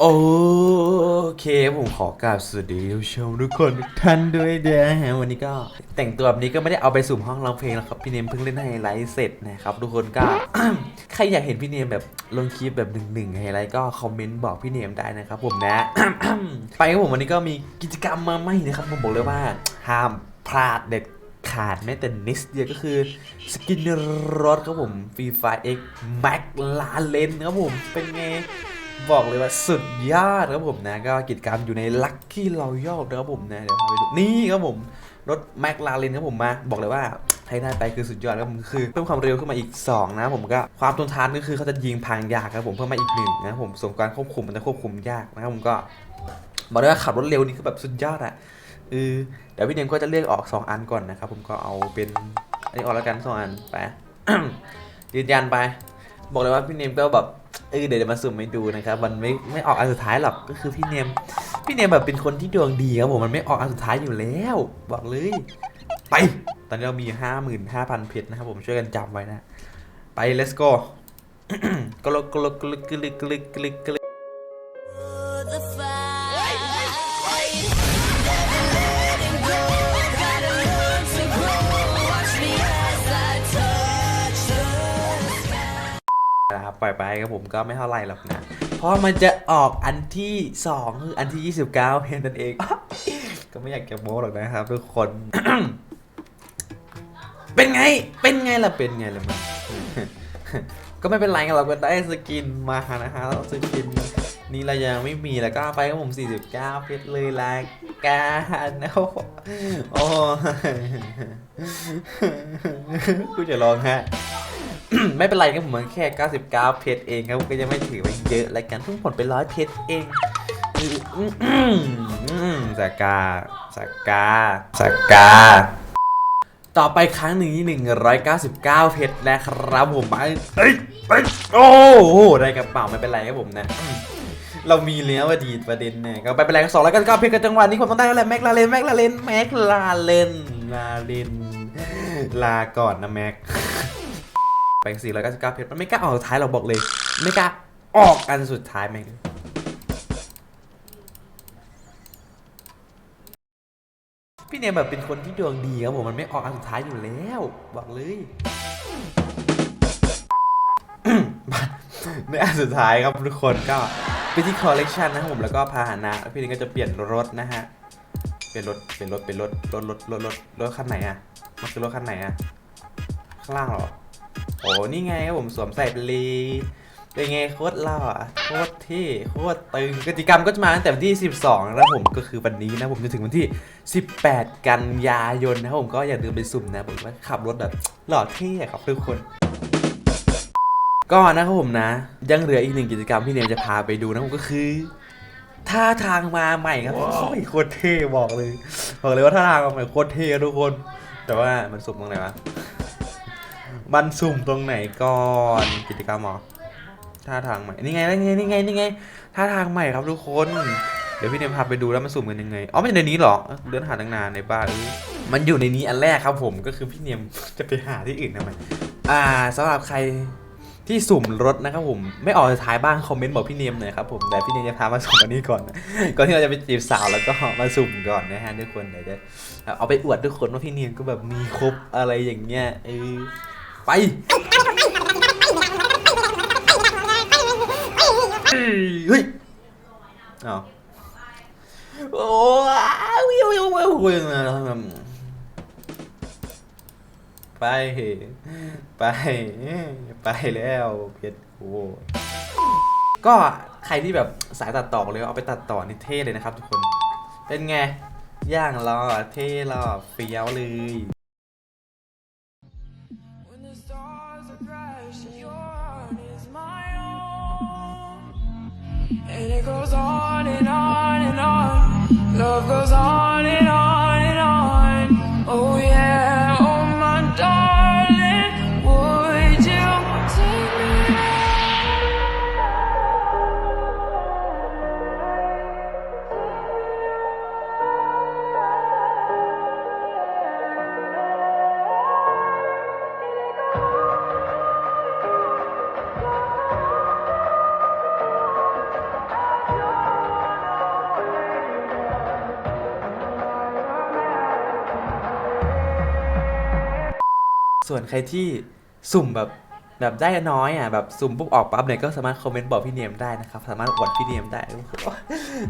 โอเคผมขอกราบสวัสดีทุกชมทุกคนทุกท่านด้วยนะฮะวันนี้ก็ แต่งตัวแบบนี้ก็ไม่ได้เอาไปสุ่มห้องร้องเพลงแล้วครับพี่เนมเพิ่งเล่นไฮไลท์เสร็จนะครับทุกคนก็ ใครอยากเห็นพี่เนมแบบลงคลิปแบบหนึ่งหนึ่งไฮไลท์ก็คอมเมนต์บอกพี่เนมได้นะครับผมนะ ไปครับผมวันนี้ก็มีกิจกรรมมาใหม่นะครับผมบอกเลยว่าห้ามพลาดเด็ดขาดแม้แต่นิดเดียวก็คือสกินรถครับผมฟรีไฟเอ็กแม็กลาเลนครับผมเป็นไง บอกเลยว่าสุดยอดครับผมนะ ก็กิจกรรมอยู่ในลัคกี้เรายอดนะครับผมนะ เดี๋ยวพาไปดูนี่ครับผม รถแมคลาเรนครับผมมา บอกเลยว่าใครได้ไปคือสุดยอดครับผมคือเพิ่มความเร็วขึ้นมาอีก 2 นะผมก็ความทนทานก็คือเขาจะยิงพังยากครับผมเพิ่มมาอีกหนึ่งนะผมส่วนการควบคุมมันจะควบคุมยากนะครับผมก็บอกเลยว่าขับรถเร็วนี่คือแบบสุดยอดอะเออเดี๋ยวพี่เนมก็จะเลือกออก 2 อันก่อนนะครับผมก็เอาเป็นอันนี้ออกแล้วกันสองอันไปยืนยันไป บอกเลยว่าพี่เนมก็แบบ เออเดี๋ยวมาสุ่มให้ดูนะครับมันไม่ไม่ออกอันสุดท้ายหรอกก็คือพี่เนมพี่เนมแบบเป็นคนที่ดวงดีครับผมมันไม่ออกอันสุดท้ายอยู่แล้ว บอกเลย ไปตอนนี้เรามีห้าหมื่นห้าพันเพชรนะครับผมช่วยกันจำไว้นะ ไป let's go กลกกลกกลึกกลึกกลึกกลึก ล่อยไปครับผมก็ไม่เท่าไรหรอกนะ เพราะมันจะออกอันที่2คืออันที่ 29เพียงนั่นเอง ก็ไม่อยากจะโม้หรอกนะครับทุกคน เป็นไง เป็นไงล่ะ เป็นไงล่ะมันก็ไม่เป็นไรกันเราก็ได้สกินมานะฮะแล้วสกินนี้เรายังไม่มีแล้วก็ไปครับผม 49 เพชรเลยละกันโอ้โหโอ้กูจะร้องฮะ ไม่เป็นไรครับผมมันแค่ 99 เพชรเองครับก็ยังไม่ถือว่าเยอะแล้วกันเพิ่งผลไปร้อยเพชรเองอืมอืมอืมอืมสกาสกากา ต่อไปครั้งหนึ่งที่199 เพชรนะครับผมไปเอ้ยเอ้ยโอ้โหได้กระเป๋าไม่เป็นไรครับผมนะเรามีเลี้ยวดีประเด็นเนี่ยก็ไม่เป็นไรก็สองร้อยเก้าเก้าเพชรกันจังหวะนี้ผมต้องได้แล้วแหละแม็กลาเลนแม็กลาเลนแม็กลาเลนลาเลนลาก่อนนะแม็ก ไป499เพชรมันไม่กล้าออกสุดท้ายเราบอกเลย ไม่กล้าออกอันสุดท้ายแม่งพี่เนมแบบเป็นคนที่ดวงดีครับผมมันไม่ออกอันสุดท้ายอยู่แล้ว บอกเลยในอันสุดท้ายครับทุกคนก็ไปที่คอลเลกชันนะครับผมแล้วก็พาหนะพี่เนมก็จะเปลี่ยนรถนะฮะเปลี่ยนรถเปลี่ยนรถเปลี่ยนรถรถรถรถรถรถคันไหนอะมันคือรถคันไหนอะข้างล่างเหรอ อ้นี่ไงครับผมสวมใส่ไปเลยเป็นไงโคตรหล่อโคตรเท่โคตรตึงกิจกรรมก็จะมาตั้งแต่วันที่ 12นะครับผมก็คือวันนี้นะผมจนถึงวันที่ 18 กันยายนนะครับผมก็อย่าลืมไปสุ่มนะผมว่าขับรถแบบหล่อเท่ครับทุกคนก็นะครับผมนะ ยังเหลืออีกหนึ่งกิจกรรมที่เนมจะพาไปดูนะผมก็คือท่าทางมาใหม่ครับโอ้ยโคตรเท่บอกเลยบอกเลยว่าท่าทางมาใหม่โคตรเท่ทุกคน แต่ว่ามันสุ่มตรงไหนวะ มันสุ่มตรงไหนก่อนกิจกรรมหรอท่าทางใหม่นี่ไงนี่ไงนี่ไงนี่ไงท่าทางใหม่ครับทุกคน เดี๋ยวพี่เนมพาไปดูแล้วมันสุ่มกันยังไงอ๋อไม่ใช่ในนี้หรอเอ้าเดินหาตั้งนานในบ้านมันอยู่ในนี้อันแรกครับผมก็คือพี่เนมจะไปหาที่อื่นทำไมอ่าสำหรับใครที่สุ่มรถนะครับผมไม่ออกท้ายบ้างคอมเมนต์บอกพี่เนมหน่อยครับผมแต่พี่เนมจะพามาสุ่มอันนี้ก่อนก่อนที่เราจะไปจีบสาวแล้วก็มาสุ่มก่อนนะฮะทุกคนเดี๋ยวจะเอาไปอวดทุกคนว่าพี่เนมก็แบบมีครบอะไรอย่างเงี้ยเออ ไปเฮ้ยอ้าวโอ้วิววิววิววิวไปไป ไปแล้วเพชรโอ้ก็ใครที่แบบสายตัดต่อเลยเอาไปตัดต่อนี่เท่เลยนะครับทุกคน เป็นไง ย่างรอเท่รอเฟี้ยวเลย goes on and on and on. Love goes on ส่วนใครที่สุ่มแบบแบบได้น้อยอะแบบสุ่มปุ๊บออกปั๊บเนี่ยก็สามารถคอมเมนต์บอกพี่เนียมได้นะครับ สามารถอวดพี่เนียมได้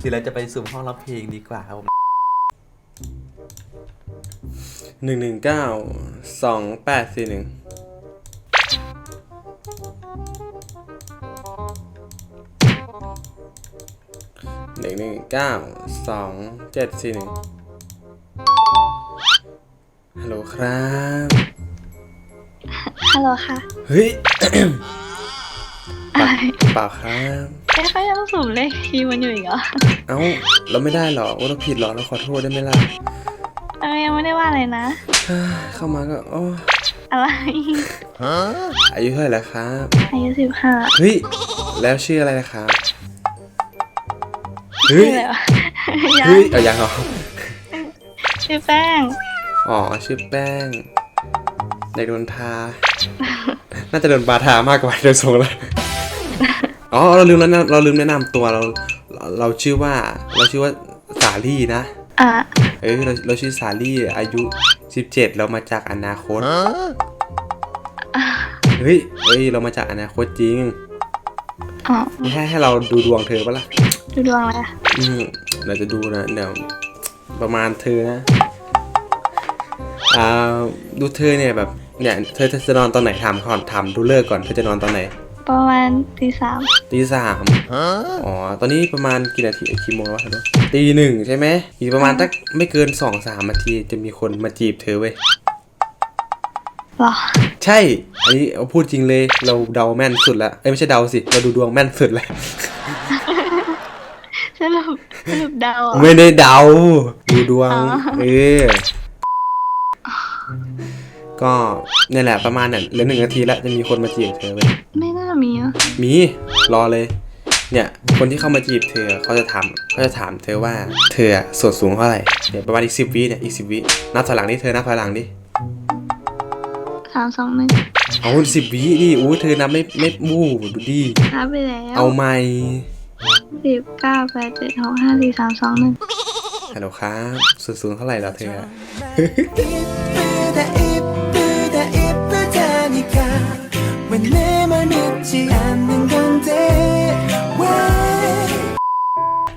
หรือเราจะไปสุ่มห้องร้องเพลงดีกว่าครับผมหนึ่งหนึ่งเก้าสองแปดสี่หนึ่งหนึ่งหนึ่งเก้าสองเจ็ดสี่หนึ่งฮัลโหลครับ ฮัลโหลค่ะเฮ้ยอะไรเปล่าครับเอ๊ะเขายังสุ่มเลขทีมันอยู่อีกเหรอ เอ้า เราไม่ได้หรอว่าเราผิดหรอเราขอโทษได้ไหมล่ะเออยังไม่ได้ว่าอะไรนะเฮ้ยเข้ามาก็โอ้อะไรอายุเท่าไหร่แล้วครับ อายุสิบห้าเฮ้ย แล้วชื่ออะไรนะครับ เฮ้ชื่ยออะไรวะยังเฮ้ยเอายังเหรอชื่อแป้ง อ๋อ ชื่อแป้ง เด็กโดนทา น่าจะโดนบาทามากกว่าโดยทรงแล้วอ๋อเราลืมแล้วนะเราลืมแนะนำตัวเราเรา เราชื่อว่าเราชื่อว่าสาลี่นะอะเอ้ยเราเราชื่อสาลี่อายุ 17 เรามาจากอนาคตเฮ้ยเฮ้ยเรามาจากอนาคตจริงอ๋อไม่ให้ให้เราดูดวงเธอปะล่ะดูดวงอะไรอะอืมเราจะดูนะเดี๋ยวประมาณเธอนะอ่าดูเธอเนี่ยแบบ เนี่ยเธอเธอจะนอนตอนไหนถามก่อนถามดูเลิกก่อนเธอจะนอนตอนไหน ประมาณตีสามตีสามอ๋อ ตอนนี้ประมาณกี่นาทีกี่โมงแล้ววะเธอตีหนึ่งใช่ไหมอีกประมาณตักไม่เกินสองสามนาทีจะมีคนมาจีบเธอเว้ยหรอใช่อันนี้เอาพูดจริงเลยเราเดาแม่นสุดละเอ้ยไม่ใช่เดาสิเราดูดวงแม่นสุดแล้วสรุปสรุปเดาเหรอไม่ได้เดาดูดวงอ๋อเออ ก็เนี่ยแหละประมาณนั้นเหลือหนึ่งนาทีแล้วจะมีคนมาจีบเธอเว้ยไม่น่ามีอะมีรอเลย เนี่ยคนที่เข้ามาจีบเธอเขาจะถามเขาจะถามเธอว่าเธออะส่วนสูงเท่าไหร่เดี๋ยวประมาณอีกสิบวิเนี่ยอีกสิบวินับถอยหลังดิเธอนับถอยหลังดิสามสองหนึ่งเอาสิบวิดิอู้เธอนับไม่ไม่มู้ดูดินับไปแล้วเอาไม่สิบเก้าแปดเจ็ดหกห้าสี่สามสองหนึ่งฮัลโหลครับส่วนสูงเท่าไหร่แล้วเธอ 내 말 믿지 않는 건데 왜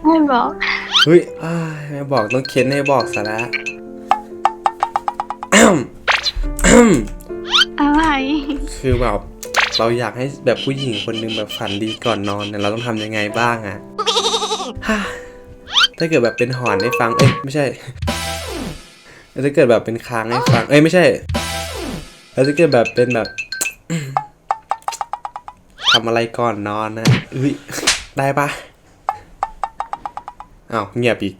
ไม่บอก เฮ้ยอ้ายไม่บอกต้องเค้นให้บอกซะแล้ว อะไร คือแบบเราอยากให้แบบผู้หญิงคนหนึงแบบฝันดีก่อนนอนเนี่ยเราต้องทำยังไงบ้างอะ ฮ่าถ้าเกิดแบบเป็นหอนให้ฟัง เอ้ยไม่ใช่ แล้วถ้าเกิดแบบเป็นค้างให้ฟัง เอ้ยไม่ใช่ แล้วถ้าเกิดแบบเป็นแบบ ท ำอะไรก่อนนอนนะอุ้ยได้ปะอ้าวเงียบอีก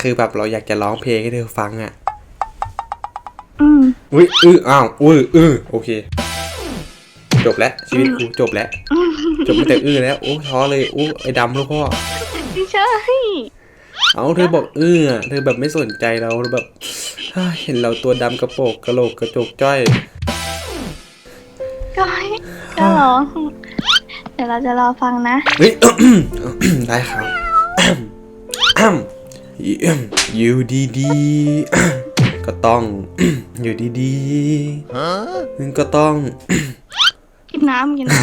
คือแบบเราอยากจะร้องเพลงให้เธอฟังอะอืมอุ้ยอื้ออ้าวอุ้ยอื้อโอเค จบแล้วชีวิตกูจบแล้ว จบตั้งแต่อื้อแล้วโอ้ท้อเลยโอ้ไอ้ดำลูกพ่อไม่ใช่เอาเธอบอกอื้ออะเธอแบบไม่สนใจเราเธอแบบเฮ้ยเห็นเราตัวดำกระโปรงกระโหลกกระจกจ้อยก็ ให้ก็ร้องเดี๋ยวเราจะรอฟังนะ เฮ้ย ได้ครับ อยู่ดีๆ ก็ต้อง อยู่ดีๆก็ต้อง กินน้ำกินน้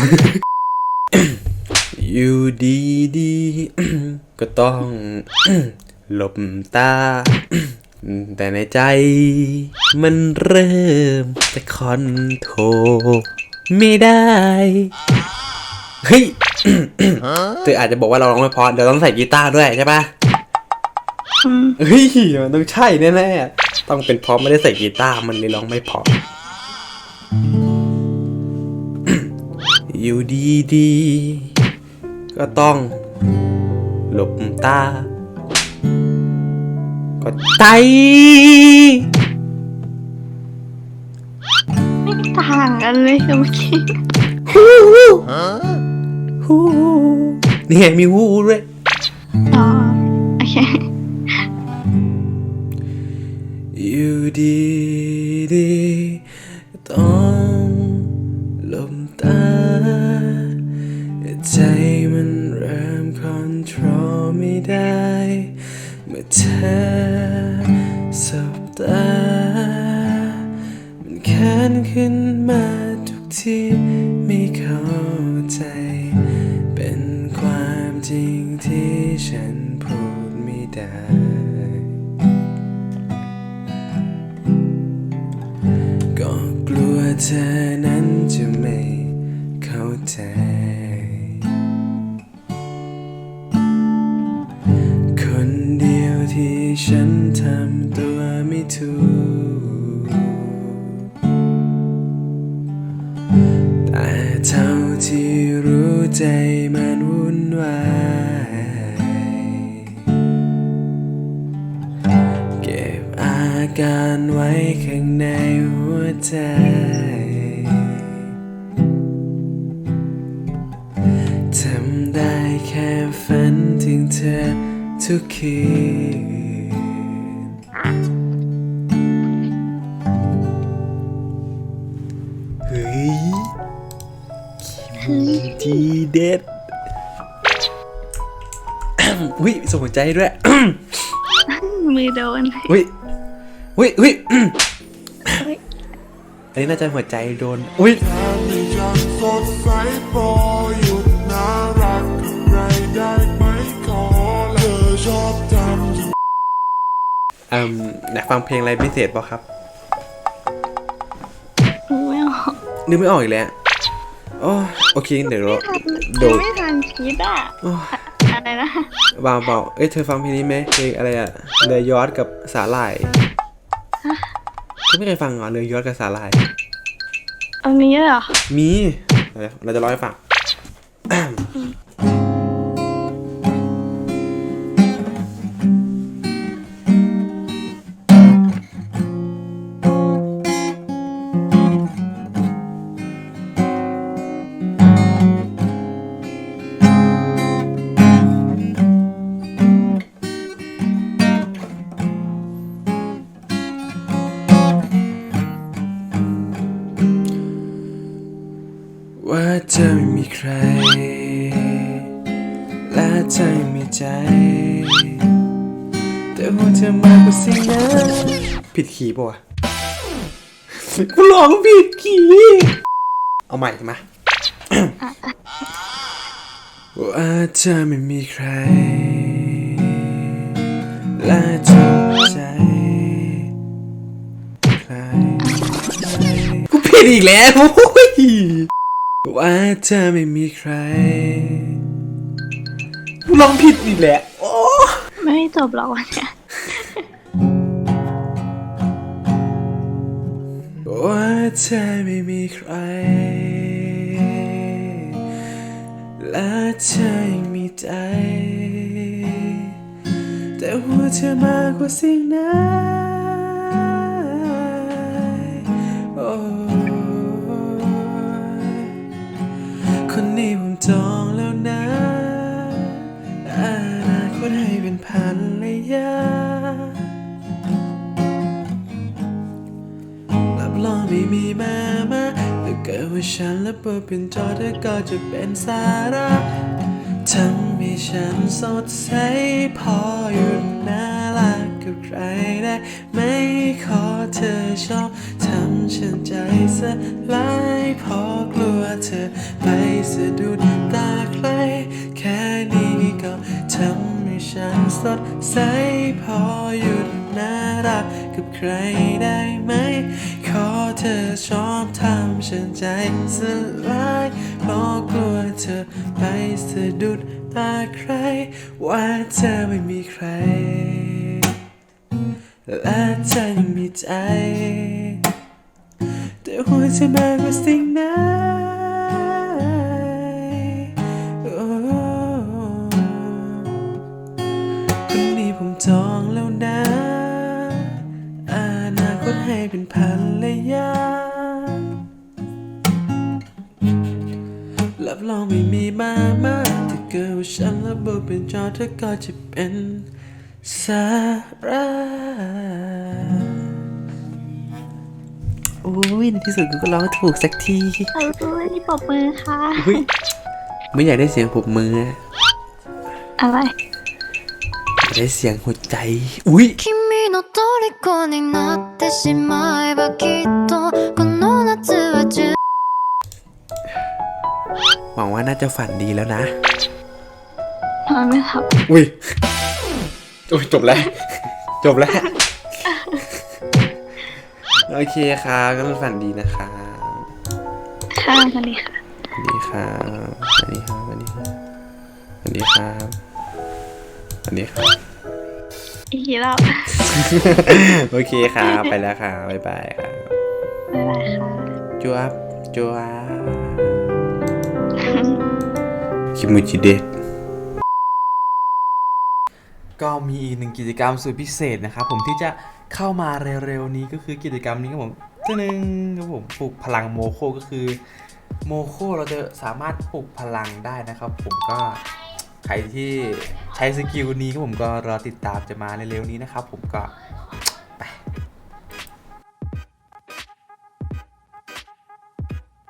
อยู่ดีดีๆก็ต้อง หลบตา แต่ในใจ มันเริ่มจะคอนโทรล ไม่ได้ เฮ้ยเธออาจจะบอกว่าเราร้องไม่เพราะเดี๋ยวต้องใส่กีตาร์ด้วยใช่ปะำอืมเฮ้ยมันต้องใช่แน่ๆต้องเป็นเพราะไม่ได้ใส่กีตาร์มันเลยร้องไม่เพราะอยู่ดีๆก็ต้อง หลบตา ก็ใจ ไม่างกันเลยเมื่อกี้ฮู้นี่ไงมีฮู้ด้วยอ๋อโอเคอยู่ดีดีๆต้องหลบตา ใจมันเริ่มคอนโทรลไม่ได้ เมื่อเธอสบตาานขึ้นมาทุกทีไม่เข้าใจ ใจมันวุ่นวายเก็บอาการไว้ข้างในหัวใจ ทำได้แค่ฝันถึงเธอทุกคืน ทีเด็ดอุ้ยสนใจด้วยมือโดนอุ้ยอุ้ยอุ้ยอันนี้น่าจะหัวใจโดนอุ้ยแทนที่ฉันสดใสพอหยุดน่ารักกับใครได้ไหมขอเธอชอบทำอืมอยากฟังเพลงอะไรพิเศษเปล่าครับไม่ออกนึกไม่ออกอีกแล้ว โอ้โอเคเดี๋ยวเราทันโดดไม่ทันคิดอะโอ้อะไรนะเบาเบาเอ้ยเธอฟังเพลงนี้ไหมเพลงอะไรอะเรือยอดกับสาหร่ายเธอไม่เคยฟังเหรอเรือยอดกับสาหร่ายเอามีด้วยเหรอ มีเดี๋ยวเราจะร้องให้ฟัง คีย์ปะวะกูร้องผิดคีย์เอาใหม่มาว่าเธอไม่มีใคร และเธอไม่มีใจใครกูผิดอีกแล้วโอ้ยว่าเธอไม่มีใครกูร้องผิดอีกแล้ว โอ้ ไม่จบหรอกวันเนี้ย ว่าเธอไม่มีใคร และเธอยังมีใจ แต่หัวเธอมากกว่าสิ่งนั้นโอ้คนนี้ผมจอง ถ้าเกิดว่าฉันและเปิดเป็นจอเธอก็จะเป็นสาระทำให้ฉันสดใสพอหยุดน่ารักกับใครได้ ไม่ขอเธอชอบทำฉันใจสลายพอกลัวเธอไปสะดุดตาใคร แค่นี้ก็ทำให้ฉันสดใสพอหยุดน่ารักกับใครได้ไหม ขอเธอชอบทำ ฉันใจสลายเพราะกลัวเธอไปสะดุดตาใคร ว่าเธอไม่มีใคร และเธอยังมีใจ แต่หัวใจมากกว่าสิ่งนั้นคนนี้ผมจองแล้วนะ อนาคตให้เป็นพันเลยย ารับรองไม่มีมามาถ้าเกิดว่าฉันระเบิดเป็นจอเธอก็จะเป็นสาระโอ้ยในที่สุดกูก็ร้องถูกสักที เออปรบมือค่ะ เฮ้ยไม่อยากได้เสียงปรบมืออะ อะไร อยากได้เสียงหัวใจ อุ้ย 君の虜になってしまえばきっとこの หวังว่าน่าจะฝันดีแล้วนะ นอนไม่หลับอุ้ยโอ้ยจบแล้ว จบแล้ว โอเคครับก็ฝันดีนะครับค่ะสวัสดีค่ะ สวัสดีครับสวัสดีครับสวัสดีครับสวัสดีครับสวัสดีครับ อีกกี่รอบโอเคครับ ไปแล้วครับบ๊ายบายครับบ๊ายบายค่ะ จวบจวบ คิมูจิเดะก็มีอีกหนึ่งกิจกรรมสุดพิเศษนะครับผมที่จะเข้ามาเร็วๆนี้ก็คือกิจกรรมนี้ครับผมตัวหนึ่งครับผมปลุกพลังโมโคก็คือโมโคเราจะสามารถปลุกพลังได้นะครับ ผมก็ใครที่ใช้สกิลนี้ครับผมก็รอติดตามจะมาเร็วๆนี้นะครับผมก็